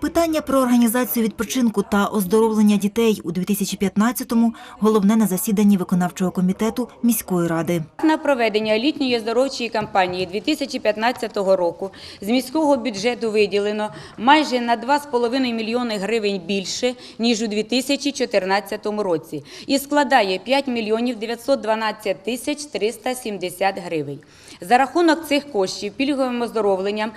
Питання про організацію відпочинку та оздоровлення дітей у 2015-му – головне на засіданні виконавчого комітету міської ради. На проведення літньої оздоровчої кампанії 2015 року з міського бюджету виділено майже на 2,5 мільйони гривень більше, ніж у 2014 році, і складає 5 мільйонів 912 тисяч 370 гривень. За рахунок цих коштів пільговим оздоровленням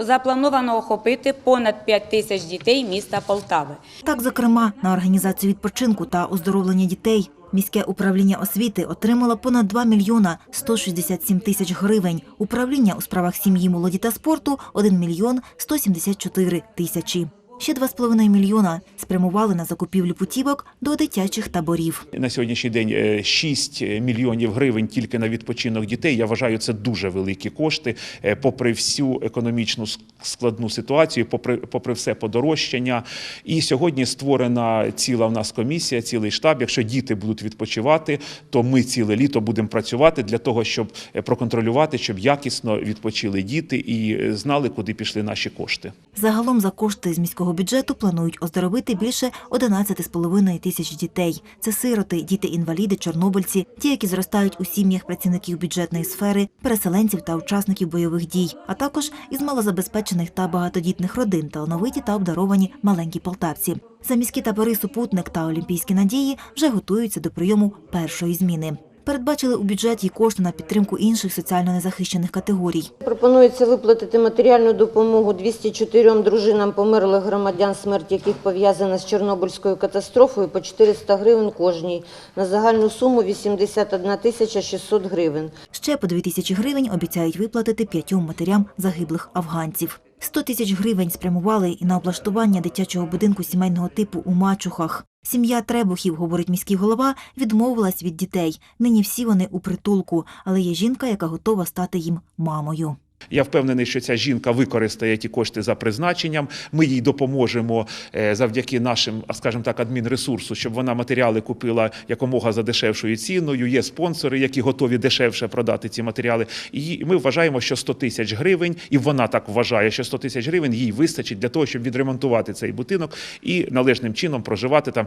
заплановано охопити понад 5 тисяч дітей міста Полтави. Так, зокрема, на організацію відпочинку та оздоровлення дітей міське управління освіти отримало понад 2 мільйона 167 тисяч гривень. Управління у справах сім'ї, молоді та спорту – 1 мільйон 174 тисячі. Ще 2,5 мільйона спрямували на закупівлю путівок до дитячих таборів. На сьогоднішній день е, 6 мільйонів гривень тільки на відпочинок дітей. Я вважаю, це дуже великі кошти, е, попри всю економічну складну ситуацію, попри, попри все подорожчання. І сьогодні створена ціла в нас комісія, цілий штаб. Якщо діти будуть відпочивати, то ми ціле літо будемо працювати для того, щоб е, проконтролювати, щоб якісно відпочили діти і е, знали, куди пішли наші кошти. Загалом за кошти з міського бюджету планують оздоровити більше 11,5 тисяч дітей. Це сироти, діти-інваліди, чорнобильці, ті, які зростають у сім'ях працівників бюджетної сфери, переселенців та учасників бойових дій, а також із малозабезпечених та багатодітних родин, талановиті та обдаровані маленькі полтавці. За міські табори супутник та олімпійські надії вже готуються до прийому першої зміни. Передбачили у бюджеті кошти на підтримку інших соціально незахищених категорій. Пропонується виплатити матеріальну допомогу 204 дружинам померлих громадян, смерть яких пов'язана з Чорнобильською катастрофою по 400 гривень кожній на загальну суму 81 тисяча 600 гривень. Ще по 2 тисячі гривень обіцяють виплатити п'ятьом матерям загиблих афганців. 100 тисяч гривень спрямували і на облаштування дитячого будинку сімейного типу у Мачухах. Сім'я Требухів, говорить міський голова, відмовилась від дітей. Нині всі вони у притулку, але є жінка, яка готова стати їм мамою. Я впевнений, що ця жінка використає ті кошти за призначенням. Ми їй допоможемо е, завдяки нашим, скажімо так, адмінресурсу, щоб вона матеріали купила якомога за дешевшою ціною. Є спонсори, які готові дешевше продати ці матеріали. І ми вважаємо, що 100 тисяч гривень, і вона так вважає, що 100 тисяч гривень їй вистачить для того, щоб відремонтувати цей будинок і належним чином проживати там.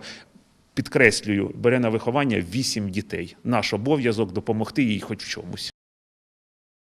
Підкреслюю, бере на виховання вісім дітей. Наш обов'язок допомогти їй хоч в чомусь.